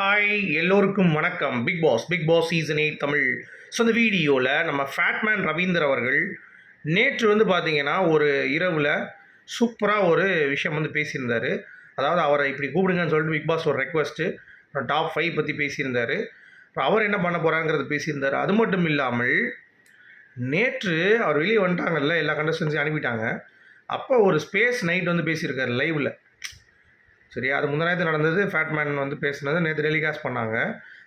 Hi எல்லோருக்கும் வணக்கம். Bigg Boss Bigg Boss season eight Tamil. So இந்த வீடியோவில் நம்ம ஃபேட்மேன் ரவீந்தர் அவர்கள் நேற்று வந்து பார்த்தீங்கன்னா ஒரு இரவில் சூப்பராக ஒரு விஷயம் வந்து பேசியிருந்தார். அதாவது அவரை இப்படி கூப்பிடுங்கன்னு சொல்லிட்டு பிக் பாஸ் ஒரு ரெக்வஸ்ட்டு டாப் ஃபைவ் பற்றி பேசியிருந்தார். அப்புறம் அவர் என்ன பண்ண போகிறாங்கிறது பேசியிருந்தார். அது மட்டும் இல்லாமல் நேற்று அவர் வெளியே வந்துட்டாங்கல்ல எல்லா கண்டஸ்டன்ஸையும் அனுப்பிட்டாங்க. அப்போ ஒரு ஸ்பேஸ் நைட் வந்து பேசியிருக்காரு லைவில் சரியா அது முந்தினத்து நடந்தது. ஃபேட்மேன் வந்து பேசுனது. நேற்று டெலிகாஸ்ட் பண்ணாங்க.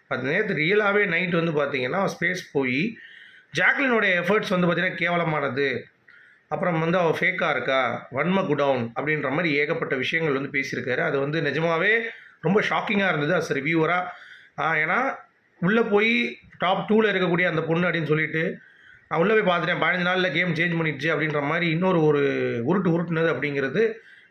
அது நேற்று ரியலாகவே நைட் வந்து பார்த்தீங்கன்னா ஸ்பேஸ் போய் ஜாக்லினோடைய எஃபர்ட்ஸ் வந்து பார்த்திங்கன்னா கேவலமானது. அப்புறம் வந்து அவள் ஃபேக்காக இருக்கா? வன்ம குடவுன் அப்படின்ற மாதிரி ஏகப்பட்ட விஷயங்கள் வந்து பேசியிருக்காரு. அது வந்து நிஜமாகவே ரொம்ப ஷாக்கிங்காக இருந்தது அஸ் ரிவ்யூவராக ஏன்னா உள்ளே போய் டாப் டூவில் இருக்கக்கூடிய அந்த பொண்ணு அப்படின்னு சொல்லிட்டு நான் உள்ளே போய் பார்த்துட்டேன் பதினஞ்சு நாளில் கேம் சேஞ்ச் பண்ணிடுச்சு அப்படின்ற மாதிரி இன்னொரு ஒரு உருட்டு உருட்டுனது அப்படிங்கிறது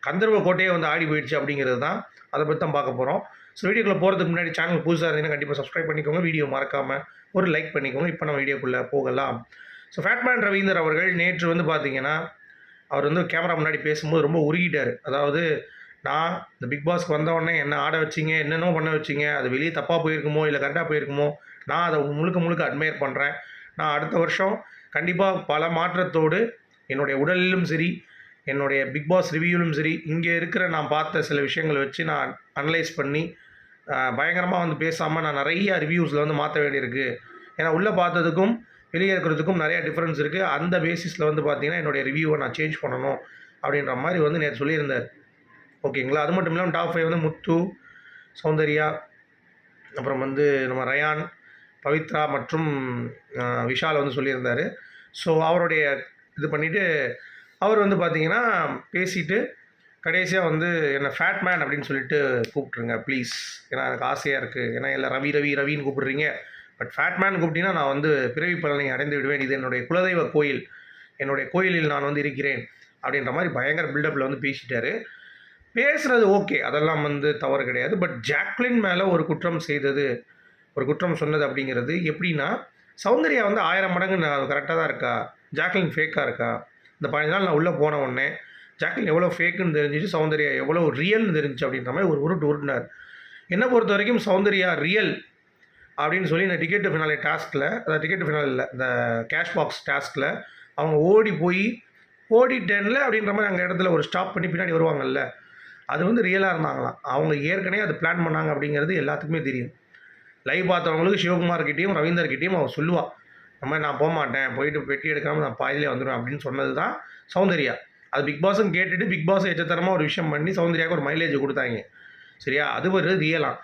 கந்தர்வ கோட்டையே வந்து ஆடி போயிடுச்சு அப்படிங்கிறது தான் அதை பற்றி தான் பார்க்க போகிறோம் ஸோ வீடியோக்குள்ளே போகிறதுக்கு முன்னாடி சேனல் புதுசாக இருந்தீங்கன்னா கண்டிப்பாக சப்ஸ்கிரைப் பண்ணிக்கோங்க. வீடியோ மறக்காமல் ஒரு லைக் பண்ணிக்கோங்க. இப்போ நம்ம வீடியோக்குள்ளே போகலாம். ஸோ ஃபேட்மேன் ரவீந்தர் அவர்கள் நேற்று வந்து பார்த்தீங்கன்னா அவர் வந்து கேமரா முன்னாடி பேசும்போது ரொம்ப உருகிட்டார். அதாவது நான் இந்த பிக் பாஸ்க்கு வந்தவொடனே என்ன ஆட வச்சிங்க என்னென்னோ பண்ண வச்சிங்க அது வெளியே தப்பாக போயிருக்குமோ இல்லை கரெக்டாக போயிருக்குமோ நான் அதை முழுக்க முழுக்க அட்மையர் பண்ணுறேன் நான் அடுத்த வருஷம் கண்டிப்பாக பல மாற்றத்தோடு என்னுடைய உடலிலும் சரி என்னுடைய பிக் பாஸ் ரிவ்யூலும் சரி இங்கே இருக்கிற நான் பார்த்த சில விஷயங்களை வச்சு நான் அனலைஸ் பண்ணி பயங்கரமாக வந்து பேசாமல் நான் நிறைய ரிவ்யூஸில் வந்து மாற்ற வேண்டியிருக்கு. ஏன்னா உள்ளே பார்த்ததுக்கும் வெளியே இருக்கிறதுக்கும் நிறையா டிஃப்ரென்ஸ் இருக்குது அந்த பேசிஸில் வந்து பார்த்தீங்கன்னா என்னுடைய ரிவ்யூவை நான் சேஞ்ச் பண்ணணும் அப்படின்ற மாதிரி வந்து நேற்று சொல்லியிருந்தார். ஓகேங்களா? அது மட்டும் இல்லாமல் டாப் ஃபைவ் வந்து முத்து சௌந்தர்யா அப்புறம் வந்து நம்ம ரயான் பவித்ரா மற்றும் விஷால் வந்து சொல்லியிருந்தார். ஸோ அவருடைய இது பண்ணிவிட்டு அவர் வந்து பார்த்தீங்கன்னா பேசிட்டு கடைசியாக வந்து என்னை ஃபேட் மேன் அப்படின்னு சொல்லிட்டு கூப்பிட்ருங்க ப்ளீஸ் ஏன்னா எனக்கு ஆசையாக இருக்குது ஏன்னா இல்லை ரவி ரவி ரவின்னு கூப்பிட்றீங்க. பட் ஃபேட் மேன் கூப்பிட்டீங்கன்னா நான் வந்து பிறவி பலனை அடைந்து விடுவேன். இது என்னுடைய குலதெய்வ கோயில். என்னுடைய கோயிலில் நான் வந்து இருக்கிறேன் அப்படின்ற மாதிரி பயங்கர பில்டப்பில் வந்து பேசிட்டாரு. பேசுகிறது ஓகே அதெல்லாம் வந்து தவறு கிடையாது. பட் ஜாக்லின் மேலே ஒரு குற்றம் செய்தது ஒரு குற்றம் சொன்னது அப்படிங்கிறது எப்படின்னா சௌந்தர்யா வந்து ஆயிரம் மடங்கு நான் கரெக்டாக தான் இருக்கா? ஜாக்லின் ஃபேக்காக இருக்கா? இந்த பதினஞ்சு நாள் நான் உள்ளே போன உடனே ஜாக்லின் எவ்வளோ ஃபேக்குன்னு தெரிஞ்சிச்சு சௌந்தர்யா எவ்வளோ ரியல்னு தெரிஞ்சிச்சு அப்படின்ற மாதிரி ஒரு உருட்டு உருட்டினார். என்னை பொறுத்த வரைக்கும் சௌந்தர்யா ரியல் அப்படின்னு சொல்லி இந்த டிக்கெட்டு ஃபினாலே டாஸ்கில் அந்த டிக்கெட்டு ஃபினால் இல்லை இந்த கேஷ் பாக்ஸ் டாஸ்கில் அவங்க ஓடி போய் ஓடிட்டேன்ல அப்படின்ற மாதிரி அங்கே இடத்துல ஒரு ஸ்டாப் பண்ணி பின்னாடி வருவாங்கல்ல அது வந்து ரியலாக இருந்தாங்களாம். அவங்க ஏற்கனவே அது பிளான் பண்ணாங்க அப்படிங்கிறது எல்லாத்துக்குமே தெரியும். லைவ் பார்த்தவங்களுக்கு சிவகுமார்கிட்டையும் ரவீந்தர்கிட்டையும் அவர் சொல்லுவாள் இந்த மாதிரி நான் போக மாட்டேன் போயிட்டு பெட்டி எடுக்காமல் நான் பாதிலே வந்துடுவேன் அப்படின்னு சொன்னது தான் சௌந்தர்யா. அது பிக் பாஸும் கேட்டுட்டு பிக் பாஸ் எச்சத்தரமாக ஒரு விஷயம் பண்ணி சௌந்தர்யாவுக்கு ஒரு மைலேஜ் கொடுத்தாங்க. சரியா? அது ஒரு ரியலாம்.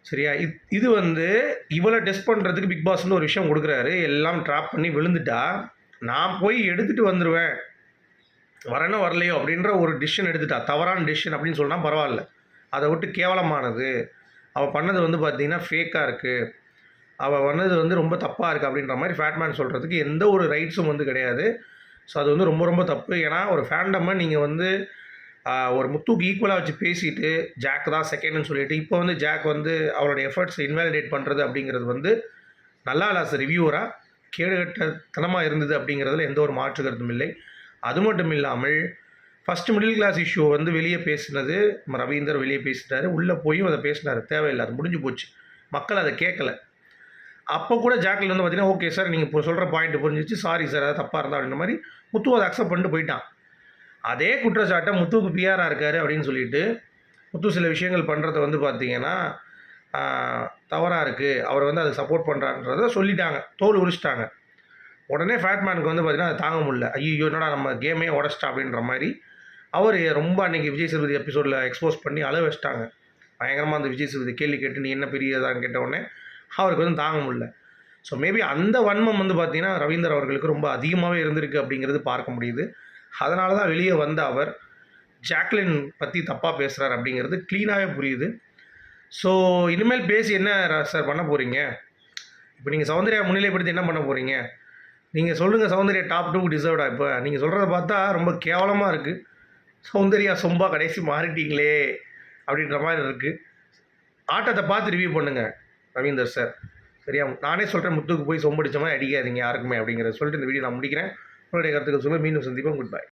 சரியா? இது இது வந்து இவளை டெஸ்ட் பண்ணுறதுக்கு பிக் பாஸ் வந்து ஒரு விஷயம் கொடுக்குறாரு. எல்லாம் ட்ராப் பண்ணி விழுந்துட்டா நான் போய் எடுத்துகிட்டு வந்துடுவேன் வரேனோ வரலையோ அப்படின்ற ஒரு டிசிஷன் எடுத்துட்டா. தவறான டிசிஷன் அப்படின்னு சொன்னால் பரவாயில்ல. அதை விட்டு கேவலமானது. அவள் பண்ணது வந்து பார்த்திங்கன்னா ஃபேக்காக இருக்குது அவள் வந்தது வந்து ரொம்ப தப்பாக இருக்குது அப்படின்ற மாதிரி ஃபேட்மேன் சொல்கிறதுக்கு எந்த ஒரு ரைட்ஸும் வந்து கிடையாது. ஸோ அது வந்து ரொம்ப ரொம்ப தப்பு. ஏன்னா ஒரு ஃபேண்டம்மை நீங்கள் வந்து ஒரு முத்துக்கு ஈக்குவலாக வச்சு பேசிட்டு ஜாக் தான் செகண்ட்னு சொல்லிட்டு இப்போ வந்து ஜாக் வந்து அவரோட எஃபர்ட்ஸ் இன்வாலிடேட் பண்ணுறது அப்படிங்கிறது வந்து நல்லா இல்லை சார் ரிவ்யூவராக கேடுகட்டத்தனமாக இருந்தது அப்படிங்கிறதுல எந்த ஒரு மாற்று கருத்தும் இல்லை. அது மட்டும் இல்லாமல் ஃபஸ்ட்டு மிடில் கிளாஸ் இஷ்யூ வந்து வெளியே பேசினது ரவீந்தர் வெளியே பேசிட்டாரு. உள்ளே போயும் அதை பேசினார். தேவையில்லை அது முடிஞ்சு போச்சு. மக்கள் அதை கேட்கல. அப்போ கூட ஜாக்கில் வந்து பார்த்தீங்கன்னா ஓகே சார் நீங்கள் இப்போ சொல்கிற பாயிண்ட் புரிஞ்சிச்சு. சாரி சார் அது தப்பாக இருந்தால் அப்படின்ற மாதிரி முத்து அதை அக்செப்ட் பண்ணிட்டு போயிட்டான். அதே குற்றச்சாட்டை முத்துவுக்கு பிஆராக இருக்கார் அப்படின்னு சொல்லிட்டு முத்து சில விஷயங்கள் பண்ணுறத வந்து பார்த்தீங்கன்னா தவறாக இருக்குது அவர் வந்து அதை சப்போர்ட் பண்ணுறான்றத சொல்லிட்டாங்க. தோல் உரிச்சிட்டாங்க. உடனே ஃபேட்மேனுக்கு வந்து பார்த்தீங்கன்னா அதை தாங்க முடியல. ஐயோ என்னடா நம்ம கேமே உடச்சிட்டா அப்படின்ற மாதிரி அவர் ரொம்ப அன்றைக்கி விஜய் சேதுபதி எபிசோடில் எக்ஸ்போஸ் பண்ணி அளவு வச்சிட்டாங்க பயங்கரமாக அந்த விஜய் சேதுபதி கேள்வி கேட்டு நீ என்ன பெரியதான்னு உடனே அவருக்கு வந்து தாங்க முடியல. ஸோ மேபி அந்த வன்மம் வந்து பார்த்திங்கன்னா ரவீந்தர் அவர்களுக்கு ரொம்ப அதிகமாகவே இருந்திருக்கு அப்படிங்கிறது பார்க்க முடியுது. அதனால தான் வெளியே வந்த அவர் ஜாக்லின் பற்றி தப்பாக பேசுகிறார் அப்படிங்கிறது க்ளீனாகவே புரியுது. ஸோ இனிமேல் பேசி என்ன சார் பண்ண போகிறீங்க இப்போ நீங்கள் சௌந்தர்யா முன்னிலைப்படுத்தி என்ன பண்ண போகிறீங்க நீங்கள் சொல்லுங்கள் சௌந்தர்யா டாப் டூக்கு டிசர்வ்டா இப்போ நீங்கள் சொல்கிறத பார்த்தா ரொம்ப கேவலமாக இருக்குது சௌந்தர்யா சொம்பா கடைசி மாறிட்டீங்களே அப்படின்ற மாதிரி இருக்குது ஆட்டத்தை பார்த்து ரிவ்யூ பண்ணுங்கள் ரவீந்தர் சார். சரியா? நானே சொல்கிறேன் முத்துக்கு போய் சொம்படிச்ச மாதிரி அடிக்காதீங்க யாருக்குமே அப்படிங்கிறத சொல்லிட்டு இந்த வீடியோ நான் முடிக்கிறேன். உங்களுடைய கருத்துக்கள் சொல்லுங்கள் மீண்டும் சந்திப்போம். Good bye